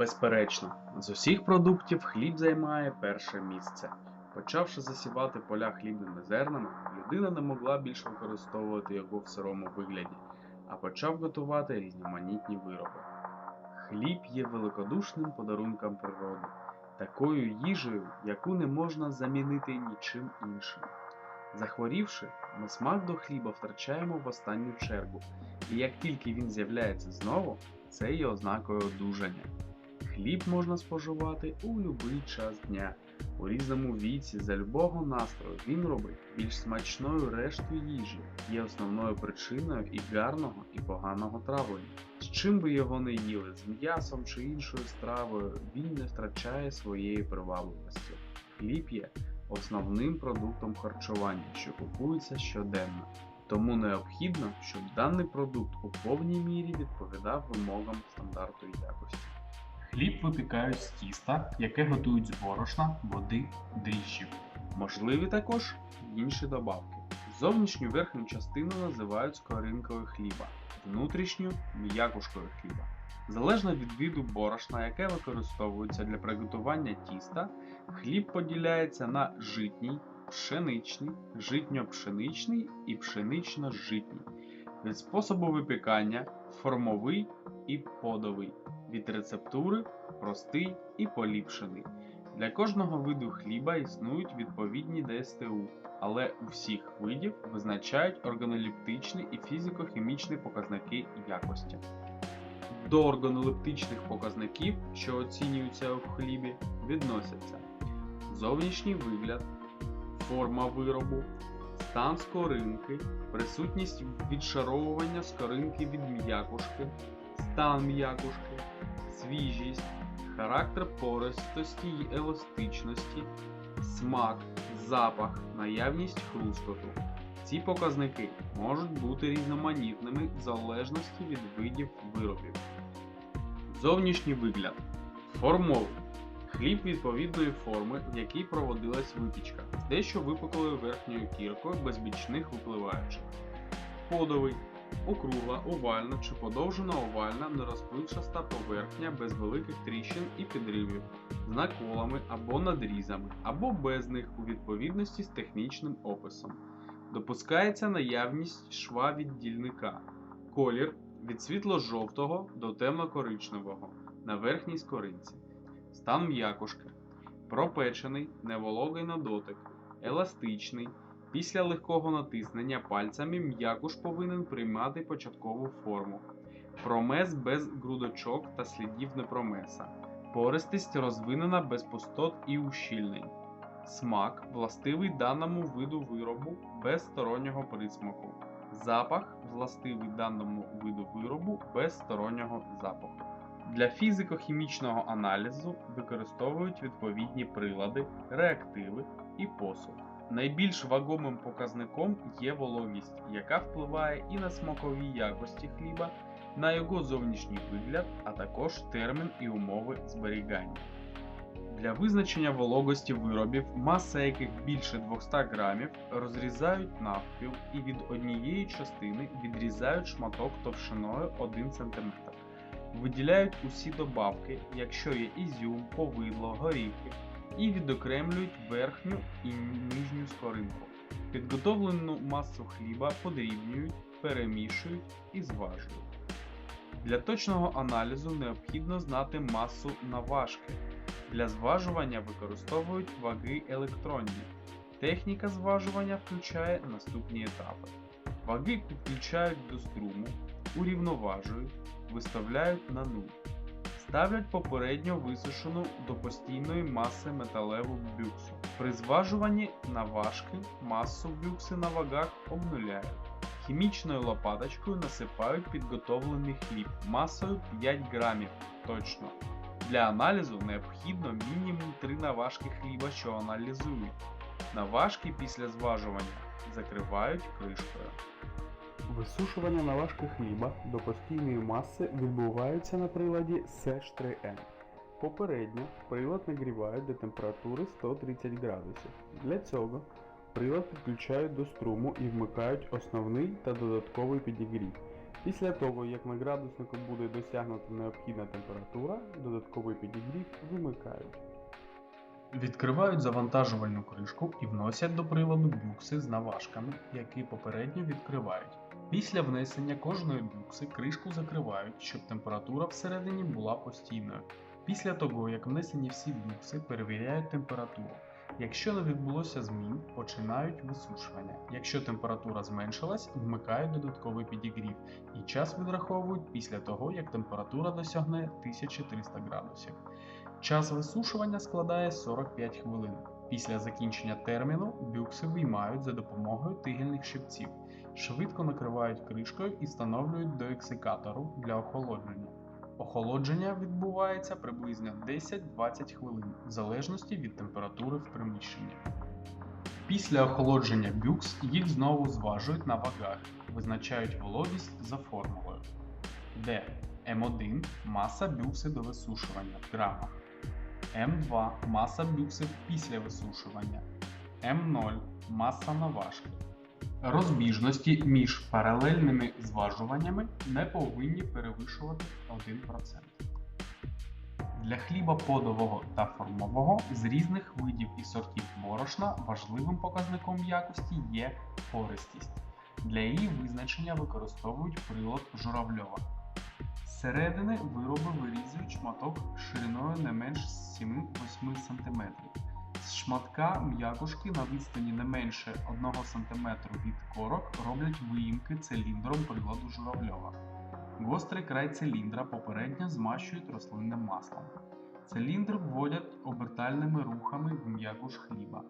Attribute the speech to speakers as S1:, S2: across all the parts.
S1: Безперечно, з усіх продуктів хліб займає перше місце. Почавши засівати поля хлібними зернами, людина не могла більше використовувати його в сирому вигляді, а почав готувати різноманітні вироби. Хліб є великодушним подарунком природи, такою їжею, яку не можна замінити нічим іншим. Захворівши, ми смак до хліба втрачаємо в останню чергу, і як тільки він з'являється знову, це є ознакою одужання. Хліб можна споживати у будь-який час дня. У різному віці, за любого настрою він робить більш смачною решту їжі, є основною причиною і гарного, і поганого травлення. З чим би його не їли, з м'ясом чи іншою стравою, він не втрачає своєї привабливості. Хліб є основним продуктом харчування, що купується щоденно. Тому необхідно, щоб даний продукт у повній мірі відповідав вимогам стандарту якості.
S2: Хліб випікають з тіста, яке готують з борошна, води, дріжджів.
S1: Можливі також інші добавки. Зовнішню верхню частину називають скоринкою хліба, внутрішню м'якушкою хліба. Залежно від виду борошна, яке використовується для приготування тіста, хліб поділяється на житній, пшеничний, житньо-пшеничний і пшенично-житній. Від способу випікання формовий і подовий, від рецептури простий і поліпшений. Для кожного виду хліба існують відповідні ДСТУ, але у всіх видів визначають органолептичні і фізико-хімічні показники якості. До органолептичних показників, що оцінюються у хлібі, відносяться зовнішній вигляд, форма виробу, стан скоринки, присутність відшаровування скоринки від м'якушки, стан м'якушки, свіжість, характер пористості й еластичності, смак, запах, наявність хрускоту. Ці показники можуть бути різноманітними в залежності від видів виробів. Зовнішній вигляд. Формовий. Хліб відповідної форми, в якій проводилась випічка, дещо випуклою верхньою кіркою без бічних випливаючих. Подовий. Округла, овальна чи подовжена овальна нерозпливчаста поверхня без великих тріщин і підривів, з наколами або надрізами, або без них у відповідності з технічним описом. Допускається наявність шва від дільника. Колір від світло-жовтого до темно-коричневого на верхній скоринці. Стан м'якушки. Пропечений, невологий на дотик, еластичний. Після легкого натиснення пальцями м'якуш повинен приймати початкову форму. Промес без грудочок та слідів непромеса. Пористість розвинена без пустот і ущільнень. Смак властивий даному виду виробу без стороннього присмаку. Запах властивий даному виду виробу без стороннього запаху. Для фізико-хімічного аналізу використовують відповідні прилади, реактиви і посуд. Найбільш вагомим показником є вологість, яка впливає і на смакові якості хліба, на його зовнішній вигляд, а також термін і умови зберігання. Для визначення вологості виробів, маса яких більше 200 грамів, розрізають навпіл і від однієї частини відрізають шматок товщиною 1 см. Виділяють усі добавки, якщо є ізюм, повидло, горіхи, і відокремлюють верхню і нижню скоринку. Підготовлену масу хліба подрібнюють, перемішують і зважують. Для точного аналізу необхідно знати масу наважки. Для зважування використовують ваги електронні. Техніка зважування включає наступні етапи. Ваги підключають до струму, урівноважують, виставляють на нуль. Ставлять попередньо висушену до постійної маси металеву бюксу. При зважуванні наважки масу бюкси на вагах обнуляють. Хімічною лопаточкою насипають підготовлений хліб масою 5 грамів точно. Для аналізу необхідно мінімум 3 наважки хліба, що аналізують. Наважки після зважування закривають кришкою.
S3: Висушування наважки хліба до постійної маси відбувається на приладі SESH3N. Попередньо прилад нагрівають до температури 130 градусів. Для цього прилад підключають до струму і вмикають основний та додатковий підігрів. Після того, як на градуснику буде досягнута необхідна температура, додатковий підігрів вимикають.
S2: Відкривають завантажувальну кришку і вносять до приладу бюкси з наважками, які попередньо відкривають. Після внесення кожної бюкси кришку закривають, щоб температура всередині була постійною. Після того, як внесені всі бюкси, перевіряють температуру. Якщо не відбулося змін, починають висушування. Якщо температура зменшилась, вмикають додатковий підігрів і час відраховують після того, як температура досягне 1300 градусів. Час висушування складає 45 хвилин. Після закінчення терміну бюкси виймають за допомогою тигельних щипців, швидко накривають кришкою і встановлюють до ексикатору для охолодження. Охолодження відбувається приблизно 10-20 хвилин в залежності від температури в приміщенні. Після охолодження бюкс їх знову зважують на вагах, визначають вологість за формулою, де М1 маса бюкси до висушування в грамах, М2 маса бюксів після висушування, М0 маса наважки. Розбіжності між паралельними зважуваннями не повинні перевищувати 1%. Для хліба подового та формового з різних видів і сортів борошна важливим показником якості є пористість. Для її визначення використовують прилад журавльова. Зсередини вироби вирізують шматок шириною не менш 7-8 см. Шматка м'якушки на відстані не менше 1 см від корок роблять виїмки циліндром приладу журавльова. Гострий край циліндра попередньо змащують рослинним маслом. Циліндр вводять обертальними рухами в м'якуш хліба.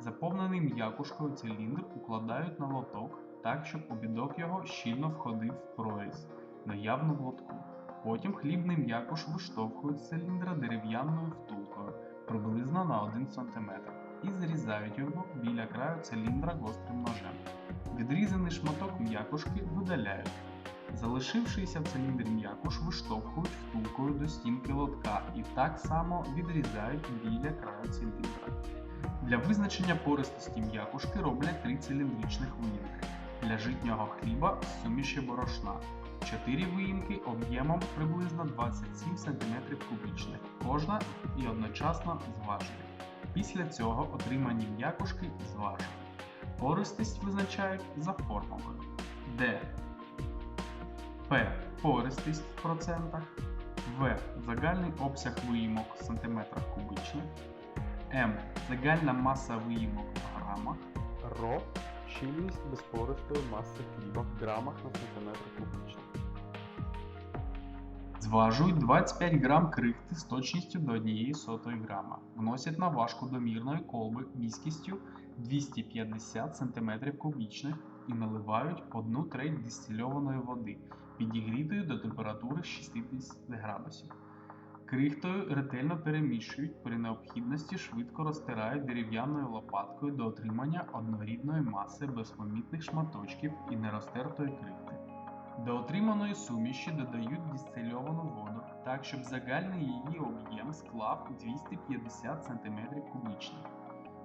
S2: Заповнений м'якушкою циліндр укладають на лоток так, щоб обідок його щільно входив в проріз, наявну в лотку. Потім хлібний м'якуш виштовхують з циліндра дерев'яною втулкою приблизно на 1 см і зрізають його біля краю циліндра гострим ножем. Відрізаний шматок м'якушки видаляють. Залишившийся в циліндрі м'якуш виштовхують втулкою до стінки лотка і так само відрізають біля краю циліндра. Для визначення пористості м'якушки роблять три циліндричних виїмки. Для житнього хліба з суміші борошна. 4 виїмки об'ємом приблизно 27 см кубічних, кожна і одночасно зважує. Після цього отримані м'якушки зважують. Пористість визначають за формулою, де П. Пористість в процентах, В. Загальний обсяг виїмок в сантиметрах кубічних, М. Загальна маса виїмок в грамах,
S3: РО щільність безпористої маси хліба в грамах на сантиметр кубічний.
S2: Зважують 25 грам крихти з точністю до 1 сотої грама. Вносять на важку домірної колби міськістю 250 см кубічних і наливають 1 треть дистильованої води, підігрітої до температури 60 градусів. Крихтою ретельно перемішують, при необхідності швидко розтирають дерев'яною лопаткою до отримання однорідної маси без помітних шматочків і нерозтертої крихти. До отриманої суміші додають дистильовану воду, так щоб загальний її об'єм склав 250 см кубічних.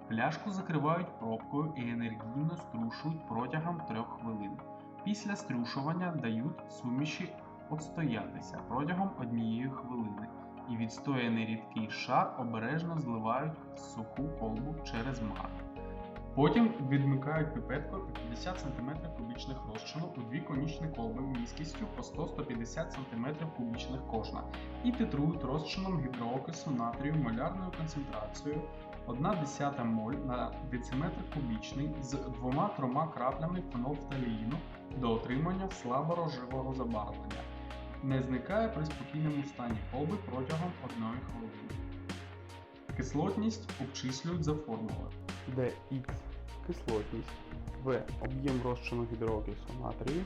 S2: Пляшку закривають пробкою і енергійно струшують протягом 3 хвилин. Після струшування дають суміші отстоятися протягом однієї хвилини і відстояний рідкий шар обережно зливають в суху колбу через мар. Потім відмикають піпеткою по 50 см кубічних розчину у дві конічні колби міськістю по 100-150 см кубічних кожна і титрують розчином гідроокису натрію молярною концентрацією 1,1 моль на дециметр кубічний з 2-3 краплями фенолфталіїну до отримання слабо розживого забарвлення. Не зникає при спокійному стані колби протягом 1 хвилини. Кислотність обчислюють за формулою.
S3: Де Х кислотність, В об'єм розчину гідроокису натрію,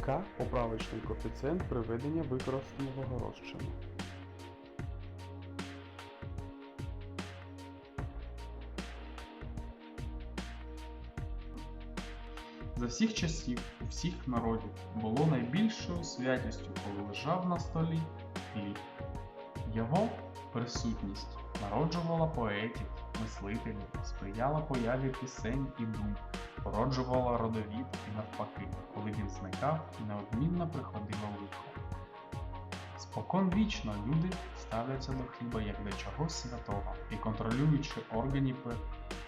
S3: К поправочний коефіцієнт приведення використаного розчину.
S2: За всіх часів, у всіх народів було найбільшою святістю, коли лежав на столі хліб. Його присутність народжувала поетів, мислителів, сприяла появі пісень і дум, породжувала родовід і навпаки, коли він зникав, неодмінно приходило лихо. Спокон вічно люди ставляться до хліба як до чогось святого, і контролюючи органі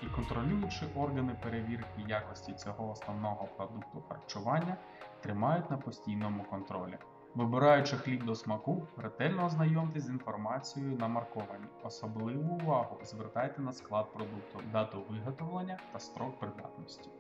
S2: і контролюючи органи перевірки якості цього основного продукту харчування, тримають на постійному контролі. Вибираючи хліб до смаку, ретельно ознайомтесь з інформацією на марковані. Особливу увагу звертайте на склад продукту, дату виготовлення та строк придатності.